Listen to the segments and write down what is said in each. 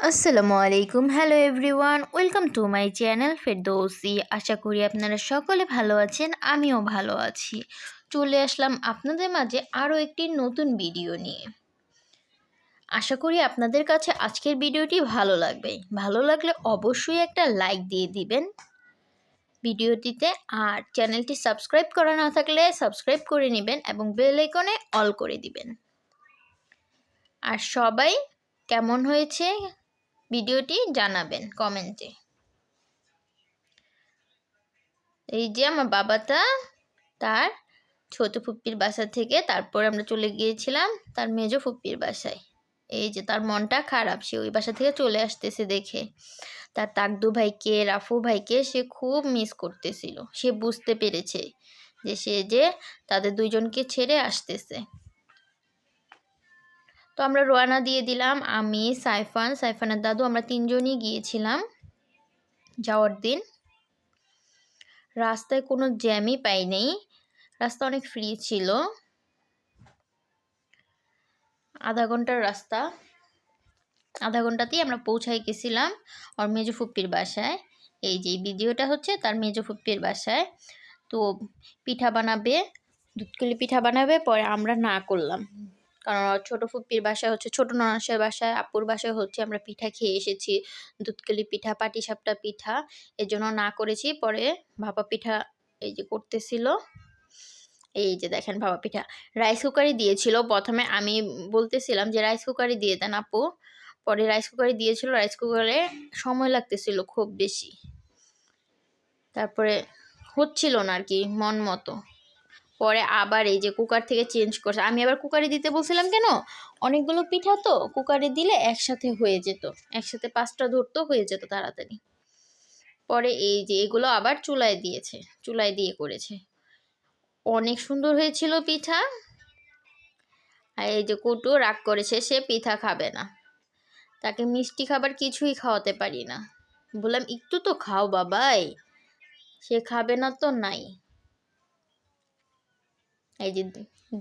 আসসালামু আলাইকুম। Hello everyone welcome to my channel Ferdousi আশা করি আপনারা সকলে ভালো আছেন, আমিও ভালো আছি। চলে আসলাম আপনাদের মাঝে আরও একটি নতুন ভিডিও নিয়ে। আশা করি আপনাদের কাছে আজকের ভিডিওটি ভালো লাগবে। ভালো লাগলে অবশ্যই একটা লাইক দিয়ে দিবেন। ভিডিওটিতে আর চ্যানেলটি সাবস্ক্রাইব করা না থাকলে সাবস্ক্রাইব করে নেবেন এবং বেল আইকনে অল করে দিবেন। আর সবাই কেমন হয়েছে? ভিডিওটি জানাবেন কমেন্টে এই যে আমার বাবাটা, তার ছোট ফুপ্পির বাসা থেকে তারপর আমরা চলে গিয়েছিলাম তার মেজো ফুপ্পির বাসায়। এই যে তার মনটা খারাপ, সে ওই বাসা থেকে চলে আসতেছে দেখে। তার তাকদু ভাইকে, রাফু ভাইকে সে খুব মিস করতেছিল। সে বুঝতে পেরেছে যে সে যে তাদের দুইজনকে ছেড়ে আসতেছে। তো আমরা রোয়ানা দিয়ে দিলাম, আমি, সাইফান, সাইফানের দাদু, আমরা তিনজনই গিয়েছিলাম যাওয়ার দিন। রাস্তায় কোনো জ্যামই পাই নেই রাস্তা অনেক ফ্রি ছিল। আধা ঘণ্টার রাস্তা, আধা ঘন্টাতেই আমরা পৌঁছাই গেছিলাম ওর মেজো ফুপ্পির বাসায়। এই যে ভিডিওটা হচ্ছে তার মেজো ফুপ্পির বাসায়। তো পিঠা বানাবে দুধকলি পিঠা বানাবে, পরে আমরা না করলাম। কারণ ছোট ফুপ্পির বাসায় হচ্ছে, ছোট ননাসের বাসায় আপুর বাসায় হচ্ছে আমরা পিঠা খেয়ে এসেছি। দুধকলি পিঠা, পাটিসাপটা পিঠা, এর জন্য না করেছি। পরে ভাপা পিঠা এই যে করতেছিল, এই যে দেখেন ভাপা পিঠা। রাইস কুকারই দিয়েছিল। প্রথমে আমি বলতেছিলাম যে, রাইস কুকারই দিয়ে দেন আপু। পরে রাইস কুকারই দিয়েছিল। রাইস কুকারে সময় লাগতেছিল খুব বেশি। তারপরে হচ্ছিল না আর কি, মন মতো। পরে আবার এই যে কুকার থেকে চেঞ্জ করছে। আমি আবার কুকারে দিতে বলছিলাম কেন? অনেকগুলো পিঠা তো কুকারে দিলে একসাথে হয়ে যেত। একসাথে পাঁচটা ধরতো, হয়ে যেত তাড়াতাড়ি। পরে এই যে এগুলো আবার চুলায় দিয়েছে, চুলায় দিয়ে করেছে। অনেক সুন্দর হয়েছিল পিঠা। আর এই যে কুটু রাগ করেছে, সে পিঠা খাবে না। তাকে মিষ্টি খাবার কিছুই খাওয়াতে পারি না। বললাম, একটু তো খাও বাবাই। সে খাবে না তো নাই। এই যে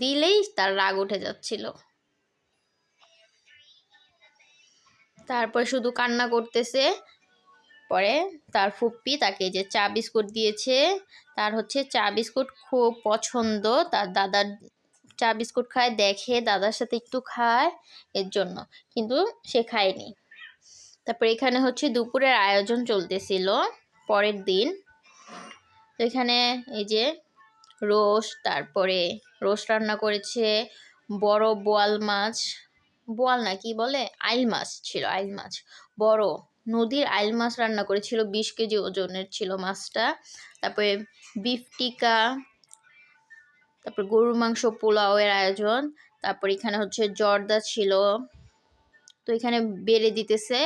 দিলেই তার রাগ উঠে যাচ্ছিল। তারপর শুধু কান্না করতেছে, পরে তার ফুপ্পি তাকে যে চা বিস্কুট দিয়েছে, তার হচ্ছে চা বিস্কুট খুব পছন্দ, তার দাদার চা বিস্কুট খায়, দেখে দাদার সাথে একটু খায় এর জন্য, কিন্তু সে খায়নি। তারপর এখানে হচ্ছে দুপুরের আয়োজন চলতেছিল, পরের দিন। এখানে এই যে রোস্ট, তারপরে রোস্ট রান্না করেছে বড় বোয়াল মাছ, বোয়াল না কি বলে? আইল মাছ ছিল, আইল মাছ। বড়, নদীর আইল মাছ রান্না করেছিল, বিশ কেজি ওজনের ছিল মাছটা। তারপরে বিফ টিকা, তারপর গরুর মাংস পোলাওয়ের আয়োজন, তারপর এখানে হচ্ছে জর্দা ছিল। তো এখানে বেড়ে দিতেছে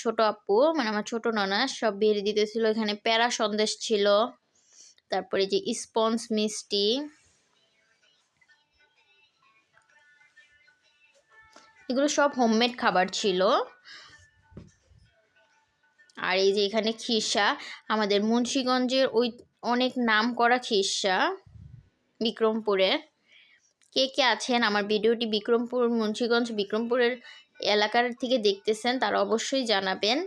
ছোট আপু মানে আমার ছোট ননা, সব বেড়ে দিতেছিল। এখানে প্যারা সন্দেশ ছিল। তারপরে যে স্পঞ্জ মিষ্টি। এগুলো সব হোমমেড খাবার ছিল। আর এই যে এখানে খিসা, আমাদের মুন্সীগঞ্জের ওই অনেক নাম করা খিসা, বিক্রমপুরে। কে কে আছেন? আমার ভিডিওটি বিক্রমপুর, মুন্সীগঞ্জ, বিক্রমপুরের এলাকার থেকে দেখতেছেন, তারা অবশ্যই জানাবেন।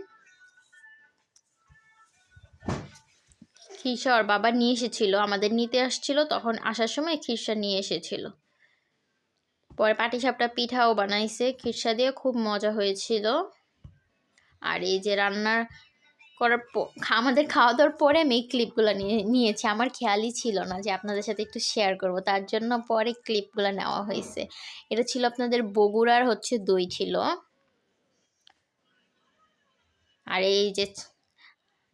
খিরসা ওর বাবা নিয়ে এসেছিল, আমাদের নিতে আসছিল, তখন আসার সময় খিরসা নিয়ে এসেছিল। পরে পাটিসাপটা পিঠাও বানাইছে খিরসা দিয়ে খুব মজা হয়েছিল। আর এই যে রান্নার করার আমাদের খাওয়া দাওয়ার পরে আমি এই ক্লিপগুলো নিয়ে, নিয়েছি। আমার খেয়ালই ছিল না যে আপনাদের সাথে একটু শেয়ার করব। তার জন্য পরে ক্লিপগুলো নেওয়া হয়েছে। এটা ছিল আপনাদের বগুড়ার হচ্ছে দই ছিল। আর এই যে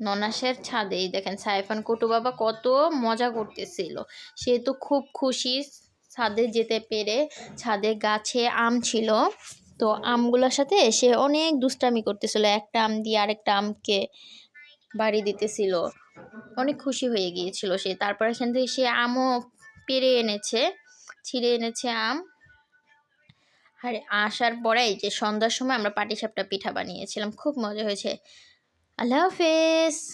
ননাসের ছাদে। দেখেন, সাইফান কুটু বাবা কত মজা করতেছিল। সে তো খুব খুশি ছাদে যেতে পেরে। ছাদে গাছে আম ছিল। তো আমগুলোর সাথে সে অনেক দুষ্টামি করতেছিল। একটা আম দিয়ে আরেকটা আমকে বাড়ি দিতেছিল। অনেক খুশি হয়ে গিয়েছিল সে। তারপর এখান থেকে সে আমও পেরে এনেছে, ছিঁড়ে এনেছে আম। আর, আসার পরে যে সন্ধ্যার সময় আমরা পাটিসাপটা পিঠা বানিয়েছিলাম। খুব মজা হয়েছে। আল্লাহ হাফেজ